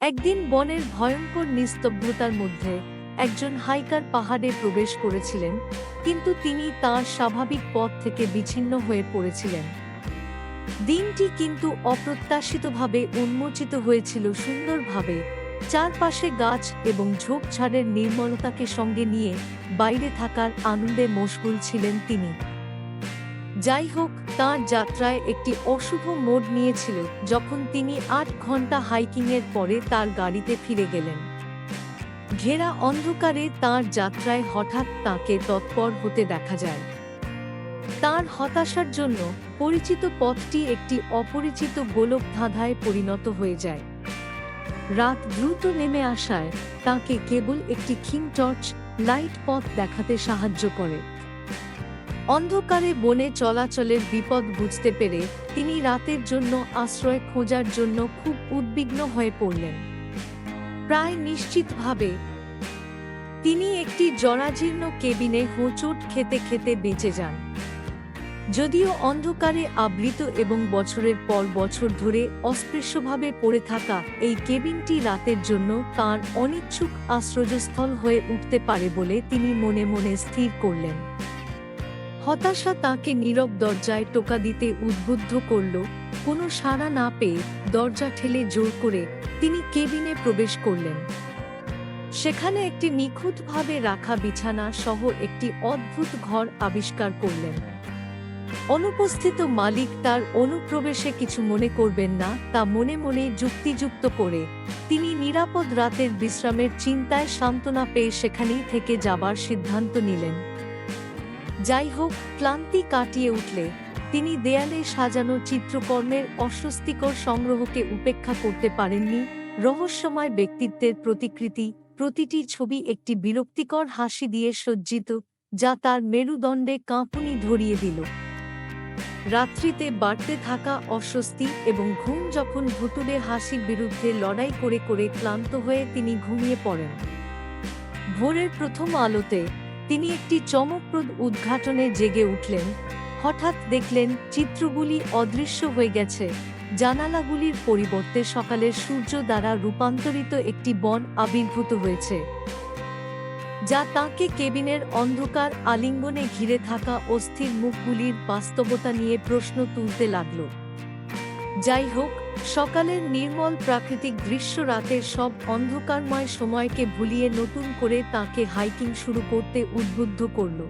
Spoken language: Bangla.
একদিন বনের ভয়ঙ্কর নিস্তব্ধতার মধ্যে একজন হাইকার পাহাড়ে প্রবেশ করেছিলেন, কিন্তু তিনি তার স্বাভাবিক পথ থেকে বিচ্ছিন্ন হয়ে পড়েছিলেন। দিনটি কিন্তু অপ্রত্যাশিতভাবে উন্মোচিত হয়েছিল সুন্দরভাবে। চারপাশে গাছ এবং ঝোপঝাড়ের নির্মলতাকে সঙ্গে নিয়ে বাইরে থাকার আনন্দে মশগুল ছিলেন তিনি। যাই হোক তাঁর যাত্রায় একটি অশুভ মোড় নিয়েছিল যখন তিনি আট ঘণ্টা হাইকিংয়ের পরে তার গাড়িতে ফিরে গেলেন। ঘেরা অন্ধকারে তার যাত্রায় হঠাৎ তাকে তৎপর হতে দেখা যায়। তার হতাশার জন্য পরিচিত পথটি একটি অপরিচিত গোলক ধাঁধায় পরিণত হয়ে যায়। রাত দ্রুত নেমে আসায় তাকে কেবল একটি ক্ষীণ টর্চ, লাইট পথ দেখাতে সাহায্য করে। অন্ধকারে বনে চলাচলের বিপদ বুঝতে পেরে তিনি রাতের জন্য আশ্রয় খোঁজার জন্য খুব উদ্বিগ্ন হয়ে পড়লেন। প্রায় নিশ্চিতভাবে তিনি একটি জরাজীর্ণ কেবিনে হোঁচট খেতে খেতে বেঁচে যান। যদিও অন্ধকারে আবৃত এবং বছরের পর বছর ধরে অস্পৃশ্যভাবে পড়ে থাকা এই কেবিনটি রাতের জন্য তাঁর অনিচ্ছুক আশ্রয়স্থল হয়ে উঠতে পারে বলে তিনি মনে মনে স্থির করলেন। হতাশা তাকে নীরব দরজায় টোকা দিতে উদ্বুদ্ধ করল। কোনো সাড়া না পেয়ে দরজা ঠেলে জোর করে তিনি কেবিনে প্রবেশ করলেন। সেখানে একটি নিখুঁতভাবে রাখা বিছানা সহ একটি অদ্ভুত ঘর আবিষ্কার করলেন। অনুপস্থিত মালিক তার অনুপ্রবেশে কিছু মনে করবেন না, তা মনে মনে যুক্তিযুক্ত করে তিনি নিরাপদ রাতের বিশ্রামের চিন্তায় সান্ত্বনা পেয়ে সেখানেই থেকে যাবার সিদ্ধান্ত নিলেন। যাই হোক ক্লান্তি কাটিয়ে উঠলে তিনি দেয়ালে সাজানো চিত্রকর্মের অস্বস্তিকর সংগ্রহকে উপেক্ষা করতে পারেননি। রহস্যময় ব্যক্তিত্বের প্রতিকৃতি, প্রতিটি ছবি একটি বিরক্তিকর হাসি দিয়ে সজ্জিত, যা তার মেরুদণ্ডে কাঁপুনি ধরিয়ে দিল। রাত্রিতে বাড়তে থাকা অস্বস্তি এবং ঘুম যখন ভুতুড়ে হাসির বিরুদ্ধে লড়াই করে করে ক্লান্ত হয়ে তিনি ঘুমিয়ে পড়েন। ভোরের প্রথম আলোতে তিনি একটি চমকপ্রদ উদ্ঘাটনে জেগে উঠলেন। হঠাৎ দেখলেন চিত্রগুলি অদৃশ্য হয়ে গেছে। জানালাগুলির পরিবর্তে সকালের সূর্য দ্বারা রূপান্তরিত একটি বন আবির্ভূত হয়েছে, যা তাঁকে কেবিনের অন্ধকার আলিঙ্গনে ঘিরে থাকা অস্থির মুখগুলির বাস্তবতা নিয়ে প্রশ্ন তুলতে লাগল। যাই হোক সকালের নির্মল প্রাকৃতিক দৃশ্য রাতের সব অন্ধকারময় সময়কে ভুলিয়ে নতুন করে তাকে হাইকিং শুরু করতে উদ্বুদ্ধ করল।